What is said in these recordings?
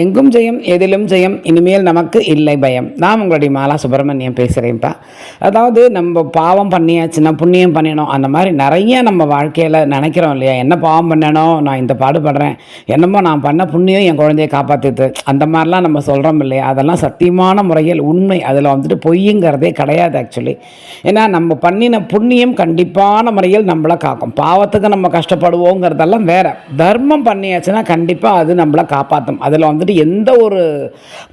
எங்கும் ஜெயம் எதிலும் ஜெயம் இனிமேல் நமக்கு இல்லை பயம். நான் உங்களுடைய மாலா சுப்பிரமணியம் பேசுகிறேன்ப்பா அதாவது நம்ம பாவம் பண்ணியாச்சுன்னா புண்ணியம் பண்ணினோம் அந்த மாதிரி நிறைய நம்ம வாழ்க்கையில் நினைக்கிறோம் இல்லையா? என்ன பாவம் பண்ணணும் நான் இந்த பாடுபடுறேன் என்னமோ நான் பண்ண புண்ணியம் என் குழந்தைய காப்பாற்றுது அந்த மாதிரிலாம் நம்ம சொல்கிறோம் இல்லையா? அதெல்லாம் சத்தியமான முறையில் உண்மை. அதில் வந்துட்டு பொய்யுங்கிறதே கிடையாது ஆக்சுவலி ஏன்னா நம்ம பண்ணின புண்ணியம் கண்டிப்பான முறையில் நம்மளை காக்கும். பாவத்துக்கு நம்ம கஷ்டப்படுவோங்கிறதெல்லாம் வேறு. தர்மம் பண்ணியாச்சுன்னா கண்டிப்பாக அது நம்மளை காப்பாற்றும் அதில் வந்து வந்துட்டு எந்த ஒரு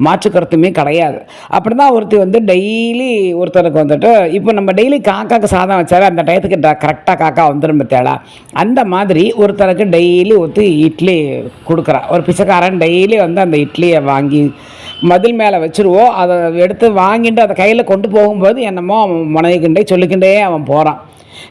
மாற்று கருத்துமே கிடையாது. அப்படி தான் ஒருத்தி வந்து டெய்லி ஒருத்தருக்கு வந்துட்டு இப்போ நம்ம டெய்லி காக்காக்கு சாதம் வச்சாரு அந்த டயத்துக்கு கரெக்டாக காக்கா வந்துடும் பத்தியாளா அந்த மாதிரி ஒருத்தருக்கு டெய்லி ஊற்றி இட்லி கொடுக்குறா. ஒரு பிச்சைக்காரன் டெய்லி வந்து அந்த இட்லியை வாங்கி மதில் மேலே வச்சுருவோம் அதை எடுத்து வாங்கிட்டு அதை கையில் கொண்டு போகும்போது என்னமோ அவன் மனைவிக்கிண்டே சொல்லிக்கிண்டே அவன் போகிறான்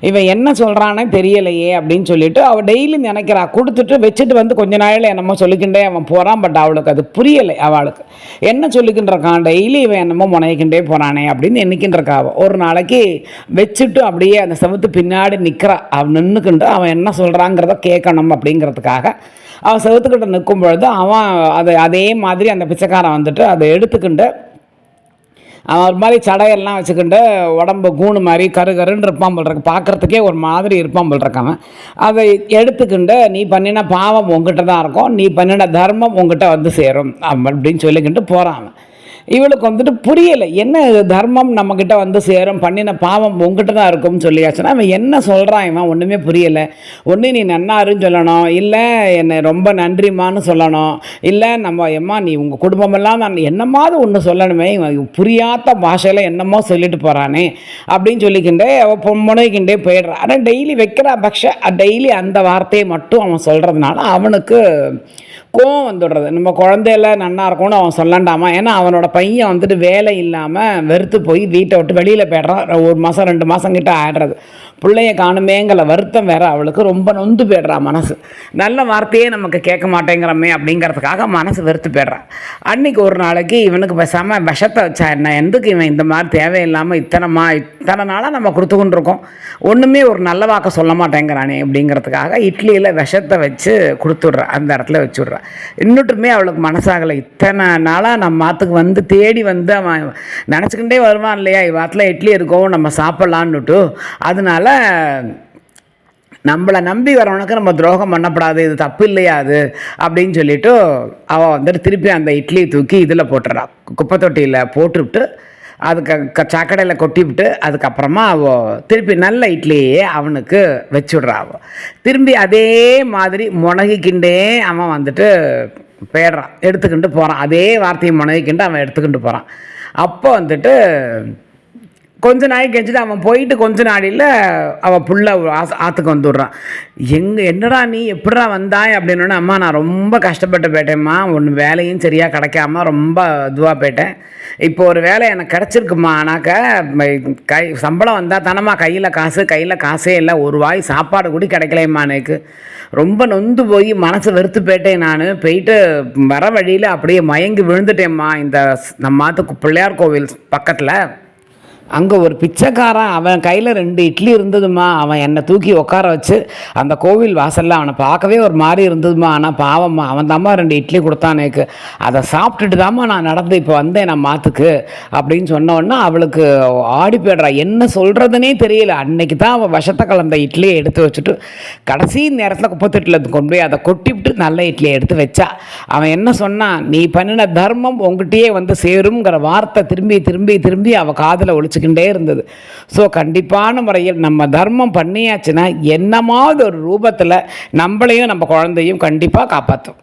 இவன் என்ன சொல்கிறானே தெரியலையே அப்படின்னு சொல்லிட்டு அவள் டெய்லி நினைக்கிறா. கொடுத்துட்டு வச்சுட்டு வந்து கொஞ்ச நாளில் என்னமோ சொல்லிக்கிண்டே அவன் போகிறான் பட் அவளுக்கு அது புரியலை அவளுக்கு. என்ன சொல்லிக்கின்றக்கான் டெய்லி இவன் என்னமோ முனைக்கின்றே போகிறானே அப்படின்னு நினைக்கின்றிருக்கா அவள் ஒரு நாளைக்கு வச்சுட்டு அப்படியே அந்த செவத்து பின்னாடி நிற்கிறா அவன் நின்றுக்கிண்டு அவன் என்ன சொல்கிறாங்கிறத கேட்கணும் அப்படிங்கிறதுக்காக அவன் செவத்துக்கிட்ட நிற்கும் பொழுது அவன் அதை அதே மாதிரி அந்த பிச்சைக்காரன் வந்துட்டு அதை எடுத்துக்கிண்டு அவன் ஒரு மாதிரி சடையெல்லாம் வச்சுக்கிட்டு உடம்பு கூணு மாதிரி கரு கருன்னு இருப்பான் போல் இருக்கு. பார்க்குறதுக்கே ஒரு மாதிரி இருப்பான் போல் அதை எடுத்துக்கிண்டு நீ பண்ணின பாவம் உங்ககிட்ட தான் இருக்கும். நீ பண்ணின தர்மம் உங்ககிட்ட வந்து சேரும். அப்படின்னு சொல்லிக்கிட்டு போகிறான் அவன். இவளுக்கு வந்துட்டு புரியலை என்ன தர்மம் நம்மக்கிட்ட வந்து சேரும் பண்ணின பாவம் உங்ககிட்ட தான் இருக்கும்னு சொல்லியாச்சுன்னா அவன் என்ன சொல்கிறான் இவன்? ஒன்றுமே புரியலை. ஒன்று நீ நன்னாருன்னு சொல்லணும் இல்லை என்னை ரொம்ப நன்றிம்மான்னு சொல்லணும் இல்லை நம்ம எம்மா நீ உங்கள் குடும்பமெல்லாம் நான் என்னமாவது ஒன்று சொல்லணுமே இவன் புரியாத பாஷையில் என்னமோ சொல்லிட்டு போகிறானே அப்படின்னு சொல்லிக்கிண்டே அவள் முனைக்கிண்டே போயிடுறான் ஆனால் டெய்லி வைக்கிற பக்ஷ டெய்லி அந்த வார்த்தையை மட்டும் அவன் சொல்கிறதுனால அவனுக்கு கோவம் வந்துடுறது நம்ம குழந்தையில நன்னா இருக்கும்னு அவன் சொல்லண்டாமா? ஏன்னா அவனோட பையன் வந்துட்டு வேலை இல்லாமல் வெறுத்து போய் வீட்டை விட்டு வெளியில் போயிடுறான். ஒரு மாதம் ரெண்டு மாதம் கிட்ட ஆடுறது பிள்ளைய காணுமேங்கிற வருத்தம் வேற அவளுக்கு. ரொம்ப நொந்து போயிடுறா மனசு. நல்ல வார்த்தையே நமக்கு கேட்க மாட்டேங்கிறோமே அப்படிங்கிறதுக்காக மனசு வெறுத்து போய்ட்றான் அன்னைக்கு ஒரு நாளைக்கு இவனுக்கு பேசாமல் விஷத்தை வச்சா என்ன? எதுக்கு இவன் இந்த மாதிரி தேவையில்லாமல் இத்தனைமா இத்தனை நாளாக நம்ம கொடுத்துக்கிட்டு இருக்கோம் ஒன்றுமே ஒரு நல்ல வாக்க சொல்ல மாட்டேங்கிறானே அப்படிங்கிறதுக்காக இட்லியில் விஷத்தை வச்சு கொடுத்துட்றா. அந்த இடத்துல வச்சுட்றா. இன்னுட்டுமே அவளுக்கு மனசாகலை. இத்தனை நாளாக நம்ம மாத்துக்கு வந்து தேடி வந்து அவன் நினச்சிக்கிட்டே வருவான் இல்லையா? இவாத்தில் இட்லி இருக்கும் நம்ம சாப்பிட்லான்னுட்டு. அதனால நம்மளை நம்பி வரவனுக்கு நம்ம துரோகம் பண்ணப்படாது இது தப்பு இல்லையா அது? அப்படின்னு சொல்லிட்டு அவள் வந்துட்டு திருப்பி அந்த இட்லியை தூக்கி இதில் போட்டுறான் குப்பை தொட்டியில் போட்டுவிட்டு அதுக்கு க சாக்கடையில் கொட்டிவிட்டு அதுக்கப்புறமா அவள் திருப்பி நல்ல இட்லியே அவனுக்கு வச்சுடுறா அவள் திரும்பி அதே மாதிரி முனகிக்கிண்டே அவன் வந்துட்டு போயிடுறான் எடுத்துக்கிட்டு போகிறான் அதே வார்த்தையை முனகிக்கிண்டு அவன் எடுத்துக்கிட்டு போகிறான் அப்போ வந்துட்டு கொஞ்ச நாளைக்கு கழிச்சுட்டு அவன் போயிட்டு கொஞ்ச நாளில் அவள் புள்ள ஆஸ் ஆற்றுக்கு வந்துடுறான். எங்கே என்னடா நீ எப்படா வந்தாய் அப்படின்னோடனே அம்மா நான் ரொம்ப கஷ்டப்பட்டு போயிட்டேம்மா. ஒன்று வேலையும் சரியாக கிடைக்காம ரொம்ப இதுவாக போயிட்டேன். இப்போ ஒரு வேலை எனக்கு கிடச்சிருக்குமா ஆனாக்க கை சம்பளம் வந்தால் தானம்மா. கையில் காசு கையில் காசே இல்லை. ஒரு வாய் சாப்பாடு கூட கிடைக்கலையம்மா எனக்கு. ரொம்ப நொந்து போய் மனசு வெறுத்து போயிட்டேன் நான். போயிட்டு வர வழியில் அப்படியே மயங்கி விழுந்துட்டேம்மா. இந்த ஸ்- நம்ம மாத்துக்கு பிள்ளையார் கோவில் பக்கத்தில். அங்கே ஒரு பிச்சைக்காரன் அவன் கையில் ரெண்டு இட்லி இருந்ததுமா அவன் என்னை தூக்கி உட்கார வச்சு அந்த கோவில் வாசலில் அவனை பார்க்கவே ஒரு மாதிரி இருந்ததுமா ஆனால் பாவம்மா அவன் தாம்மா ரெண்டு இட்லி கொடுத்தான் எனக்கு அதை சாப்பிட்டுட்டு தாம்மா நான் நடந்து இப்போ வந்தேன் நான் மாத்துக்கு அப்படின்னு சொன்ன அவளுக்கு ஆடி போய்டுறா. என்ன சொல்கிறதுனே தெரியல. அன்னைக்கு தான் அவன் விஷத்தை கலந்த இட்லியை எடுத்து வச்சுட்டு கடைசி நேரத்தில் குப்பத்தட்டில் கொண்டு போய் அதை கொட்டிவிட்டு நல்ல இட்லியை எடுத்து வச்சா. அவன் என்ன சொன்னான் நீ பண்ணின தர்மம் உங்ககிட்டயே வந்து சேருங்கிற வார்த்தை திரும்பி திரும்பி திரும்பி அவள் காதில் வச்சுக்கிட்டே இருந்தது. ஸோ கண்டிப்பான முறையில் நம்ம தர்மம் பண்ணியாச்சுன்னா என்னமாவது ஒரு ரூபத்தில் நம்மளையும் நம்ம குழந்தையும் கண்டிப்பாக காப்பாற்றும்